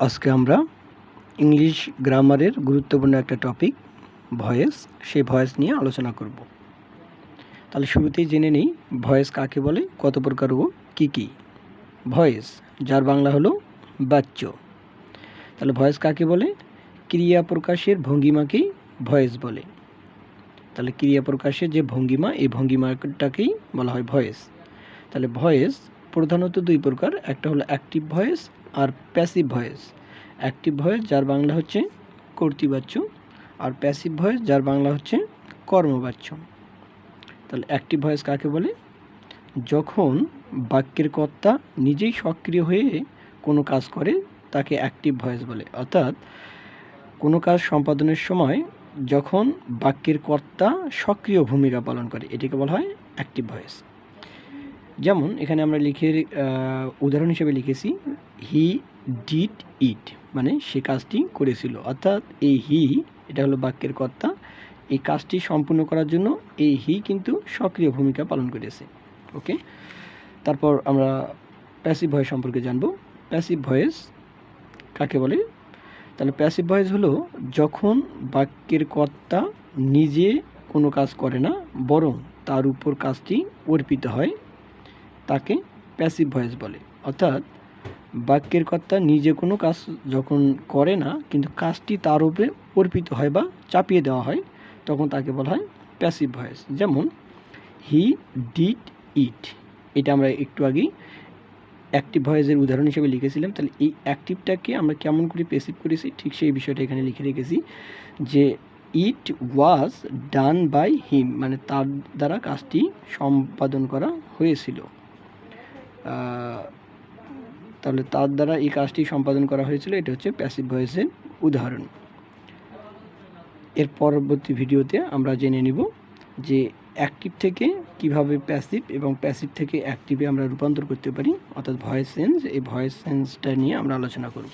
আজকে আমরা ইংলিশ গ্রামারের গুরুত্বপূর্ণ একটা টপিক ভয়েস সেই ভয়েস নিয়ে আলোচনা করব। তাহলে শুরুতেই জেনে নিই ভয়েস কাকে বলে, কত প্রকার ও কী কী? ভয়েস যার বাংলা হলো বাচ্চ তাহলে ভয়েস কাকে বলে? ক্রিয়া প্রকাশের ভঙ্গিমাকেই ভয়েস বলে। তাহলে ক্রিয়া প্রকাশের যে ভঙ্গিমা, এই ভঙ্গিমাটাকেই বলা হয় ভয়েস তাহলে ভয়েস প্রধানত দুই প্রকার, একটা হলো অ্যাক্টিভ ভয়েস আর প্যাসিভ ভয়েস অ্যাক্টিভ ভয়েস যার বাংলা হচ্ছে কর্তৃবাচ্য, আর প্যাসিভ ভয়েস যার বাংলা হচ্ছে কর্মবাচ্য। তাহলে অ্যাক্টিভ ভয়েস কাকে বলে? যখন বাক্যের কর্তা নিজেই সক্রিয় হয়ে কোনো কাজ করে, তাকে অ্যাক্টিভ ভয়েস বলে। অর্থাৎ কোনো কাজ সম্পাদনের সময় যখন বাক্যের কর্তা সক্রিয় ভূমিকা পালন করে, এটিকে বলা হয় অ্যাক্টিভ ভয়েস যেমন এখানে আমরা লিখে উদাহরণ হিসেবে লিখেছি হি ডিড ইট মানে সে কাজটি করেছিল। অর্থাৎ এই হি এটা হলো বাক্যের কর্তা। এই কাজটি সম্পূর্ণ করার জন্য এই হি কিন্তু সক্রিয় ভূমিকা পালন করেছে। ওকে? তারপর আমরা প্যাসিভ ভয়েস সম্পর্কে জানব। প্যাসিভ ভয়েস কাকে বলে? তাহলে প্যাসিভ ভয়েস হলো যখন বাক্যের কর্তা নিজে কোনো কাজ করে না, বরং তার উপর কাজটি অর্পিত হয়। তাকে প্যাসিভ ভয়েস বলে। অর্থাৎ বাক্যের কর্তা নিজে কোনো কাজ যখন করে না, কিন্তু কাজটি তার উপরে অর্পিত হয় বা চাপিয়ে দেওয়া হয়, তখন তাকে বলা হয় প্যাসিভ ভয়েস যেমন হি ডিড ইট এটা আমরা একটু আগেই অ্যাক্টিভ ভয়েসের উদাহরণ হিসেবে লিখেছিলাম। তাহলে এই অ্যাক্টিভটাকে আমরা কেমন করে পেসিভ করেছি? ঠিক সেই বিষয়টা এখানে লিখে রেখেছি যে ইট ওয়াজ ডান বাই হিম মানে তার দ্বারা কাজটি সম্পাদন করা হয়েছিল। তাহলে তার দ্বারা এই কাজটি সম্পাদন করা হয়েছিল। এটা হচ্ছে প্যাসিভ ভয়েসের উদাহরণ। এর পরবর্তী ভিডিওতে আমরা জেনে নিব যে অ্যাক্টিভ থেকে কীভাবে প্যাসিভ এবং প্যাসিভ থেকে অ্যাক্টিভে আমরা রূপান্তর করতে পারি, অর্থাৎ ভয়েস সেন্স এই ভয়েস সেন্সটা নিয়ে আমরা আলোচনা করব।